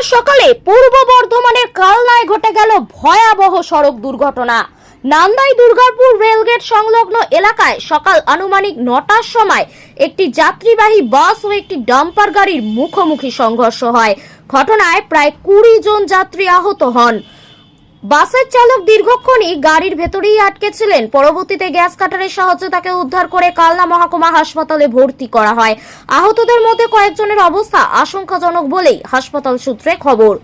বুধবার সকালে পূর্ব বর্ধমানের কালনায় ঘটে গেল ভয়াবহ সড়ক দুর্ঘটনা। নান্দাই দুর্গাপুর রেলগেট সংলগ্ন এলাকায় সকাল আনুমানিক নটার সময় একটি যাত্রীবাহী বাস ও একটি ডাম্পার গাড়ির মুখোমুখি সংঘর্ষ হয়। ঘটনায় প্রায় কুড়ি জন যাত্রী আহত হন। বাসের চালক দীর্ঘক্ষণই গাড়ির ভেতরেই আটকে ছিলেন পরবর্তীতে গ্যাস কাটারের সাহায্যে তাকে উদ্ধার করে কালনা মহকুমা হাসপাতালে ভর্তি করা হয়। আহতদের মধ্যে কয়েকজনের অবস্থা আশঙ্কাজনক বলেই হাসপাতাল সূত্রে খবর।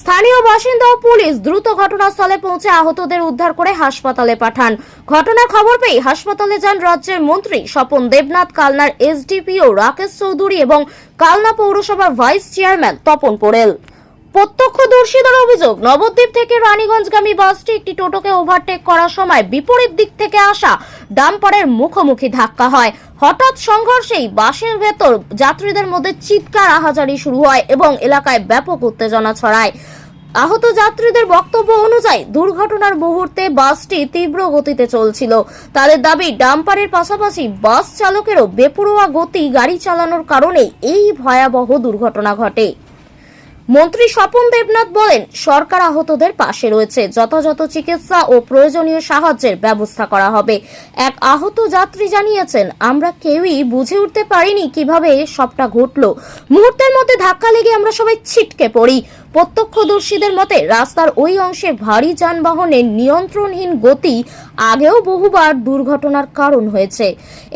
স্থানীয় বাসিন্দা ও পুলিশ দ্রুত ঘটনাস্থলে পৌঁছে আহতদের উদ্ধার করে হাসপাতালে পাঠান। ঘটনার খবর পেয়ে হাসপাতালে যান রাজ্যের মন্ত্রী স্বপন দেবনাথ, কালনার এসডিপিও রাকেশ চৌধুরী এবং কালনা পৌরসভার ভাইস চেয়ারম্যান তপন পোড়েল। প্রত্যক্ষদর্শীদের অভিযোগ, নবদ্বীপ থেকে রানীগঞ্জগামী বাসটি একটি টোটোকে ওভারটেক করার সময় বিপরীত দিক থেকে আসা ডাম্পারের মুখোমুখি ধাক্কা হয়। হঠাৎ সংঘর্ষেই বাসের ভেতর যাত্রীদের মধ্যে চিৎকার, আহাজারি শুরু হয় এবং এলাকায় ব্যাপক উত্তেজনা ছড়ায়। আহত যাত্রীদের বক্তব্য অনুযায়ী, দুর্ঘটনার মুহূর্তে বাসটি তীব্র গতিতে চলছিল। তাদের দাবি, ডাম্পারের পাশাপাশি বাস চালকেরও বেপরোয়া গতি গাড়ি চালানোর কারণে এই ভয়াবহ দুর্ঘটনা ঘটে। মন্ত্রী স্বপন দেবনাথ বলেন, সরকার আহতদের পাশে রয়েছে। যথাযথ চিকিৎসা ও প্রয়োজনীয় সাহায্যের ব্যবস্থা করা হবে। এক আহত যাত্রী জানিয়েছেন, আমরা কেউই বুঝে উঠতে পারিনি কীভাবে সবটা ঘটলো। মুহূর্তের মধ্যে ধাক্কা লেগে আমরা সবাই ছিটকে পড়ি। প্রত্যক্ষদর্শীদের মতে, রাস্তার ওই অংশে ভারী যানবাহনের নিয়ন্ত্রণহীন গতি আগেও বহুবার দুর্ঘটনার কারণ হয়েছে।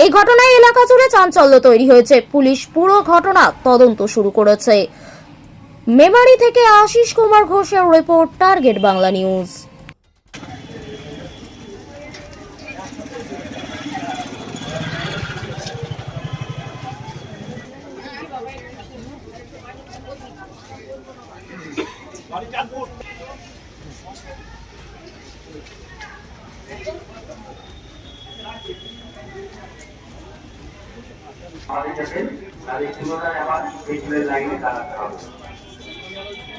এই ঘটনায় এলাকা জুড়ে চাঞ্চল্য তৈরি হয়েছে। পুলিশ পুরো ঘটনা তদন্ত শুরু করেছে। মেমারি থেকে আশিস কুমার ঘোষের রিপোর্ট, টার্গেট বাংলা নিউজ। আমাদের যাতে তাদের পুনরায় আবার পেছনের লাইনে দাঁড়াতে হবে।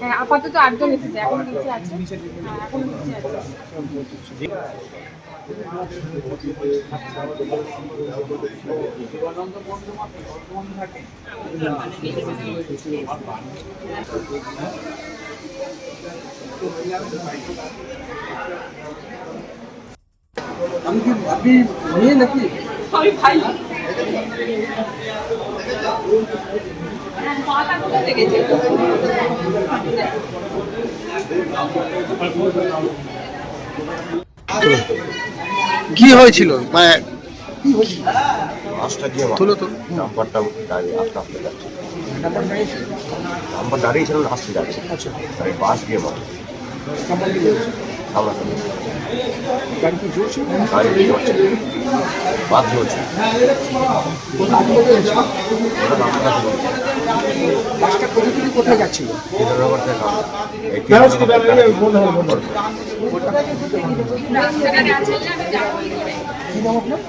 হ্যাঁ আপাতত আটজন এসেছে, এখন নিচে আছে? হ্যাঁ এখন নিচে আছে। আমি কি আপনি মেয়ে নাকি? আমি ভাই। মাথা কোথায় লেগেছে কি হয়েছিল? মানে বাসটা গিয়ে তুলো তুলো নাম্বারটা দাঁড়িয়ে আস্তে আস্তে যাচ্ছে। নাম্বার দাঁড়িয়ে ছিল আসতে যাচ্ছে। আচ্ছা। বাস গিয়ে মারে সামনাসামনি। কি হচ্ছে কোথায় যাচ্ছিল? কি নাম আপনার?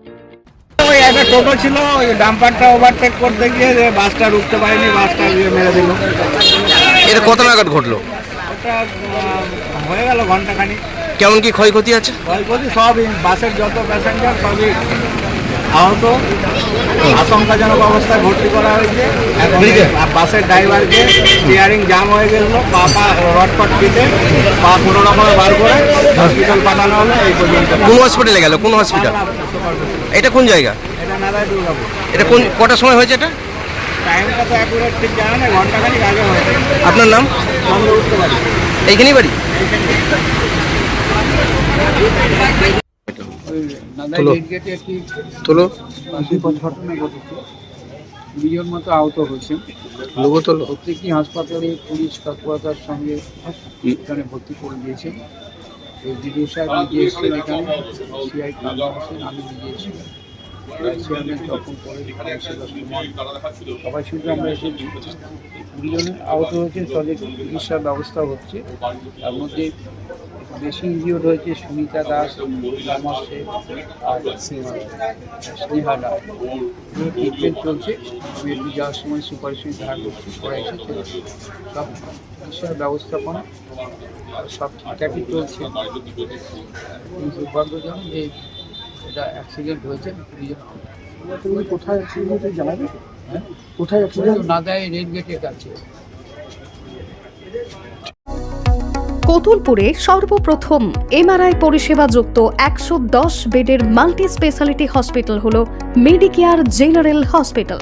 ওই একটা টোটো ছিল ওই ডাম্পারটা ওভারটেক করতে গিয়ে যে বাসটা রুখতে পারেনি বাসটা গিয়ে মেরে দিল। এটা কত নাগাদ ঘটলো? ওটা আহ, হয়ে গেল ঘন্টাখানি কেমন কি ক্ষয়ক্ষতি আছে? ক্ষয়ক্ষতি সবই বাসের যত প্যাসেঞ্জার সবই আহত। আশঙ্কাজনক অবস্থায় ভর্তি করা হয়েছে। এখন এই বাসের ড্রাইভারকে স্টিয়ারিং জাম হয়ে গেছিল পা পা রটপট কেটে পা কোনো রকমে বার করে হসপিটাল পাঠানো হলো এই পর্যন্ত। কোন হসপিটালে গেল? কোন হসপিটাল এটা কোন জায়গা? এটা নারায় দুর্গাপুর। এটা কোন কটার সময় হয়েছে এটা? টাইমটা তো অ্যাকুরেট ঠিক জানা ঘন্টাখানিক আগে হয়েছে। আপনার নাম? বন্ধ উঠতে পারি। এইখানেই বাড়ি? তোলো। দুজন মতো আহত হয়েছে। প্রত্যেকটি হাসপাতালে পুলিশ তৎপরতার সঙ্গে এখানে ভর্তি করে দিয়েছে। এই সাহেব নিজে এসেছেন এখানে সিআই আমি নিজে এসেছি চেয়ারম্যান তখন করে এসে দশ মিনিট। সবাই শুধু আমরা এসেছি দুজনে আহত হয়েছে তাদের চিকিৎসার ব্যবস্থা হচ্ছে। তার মধ্যে বেশি ইনজিওর হয়েছে সুনিতা দাস রামা শেখ আর স্নেহা ট্রিটমেন্ট চলছে। আমি একটু যাওয়ার সময় সঙ্গে দেখা করছি পরে এসেছে সব চিকিৎসার ব্যবস্থাপনা সব ঠিকঠাকই চলছে। দুর্ভাগ্যজনক যে এটা অ্যাক্সিডেন্ট হয়েছে দুজন কোথায় অ্যাক্সিডেন্ট জানাবে? হ্যাঁ? কোথায় নাদায় রেল গেটের কাছে। কতুলপুরে সর্বপ্রথম এমআরআই পরিষেবা যুক্ত একশো দশ বেডের মাল্টি স্পেশালিটি হসপিটাল হল মেডিকেয়ার জেনারেল হসপিটাল।